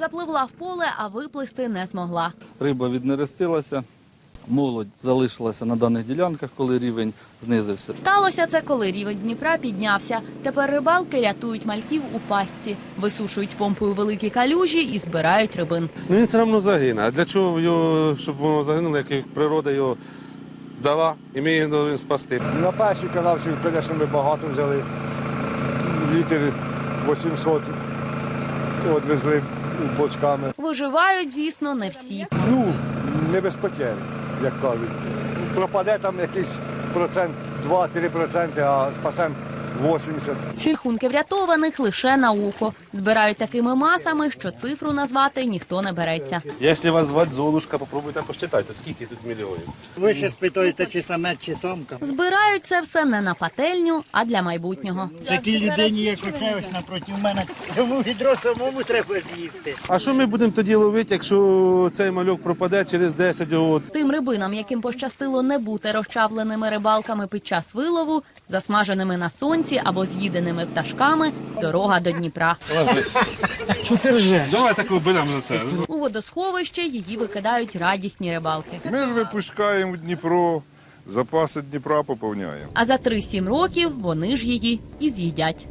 Запливла в поле, а виплисти не змогла. Риба віднерестилася, молодь залишилася на даних ділянках, коли рівень знизився. Сталося це, коли рівень Дніпра піднявся. Тепер рибалки рятують мальків у пастці, висушують помпою великі калюжі і збирають рибин. Ну він все одно загине. А для чого його, щоб воно загинуло, як природа його дала, і ми його спасти. На першій канавці, звісно, ми багато взяли. Літр 800 відвезли бочками. Виживають, звісно, не всі. Ну, не без потерь, як кажуть. Пропаде там якийсь процент, 2-3 проценти, а спасемо 80. Ці рахунки врятованих лише на око. Збирають такими масами, що цифру назвати ніхто не береться. Якщо вас звати Золушка, попробуйте посчитайте, скільки тут мільйонів. Ви ще спитуєте, чи самець, чи самка. Збирають це все не на пательню, а для майбутнього. Такій людині, як оце ось напроти мене, йому відро самому треба з'їсти. А що ми будемо тоді ловити, якщо цей мальок пропаде через 10 років? Тим рибинам, яким пощастило не бути розчавленими рибалками під час вилову, засмаженими на сонці або з'їденими пташками, дорога до Дніпра. Давай такого беремо за це. У водосховище її викидають радісні рибалки. Ми ж випускаємо в Дніпро, запаси Дніпра поповняємо. А за 3-7 років вони ж її і з'їдять.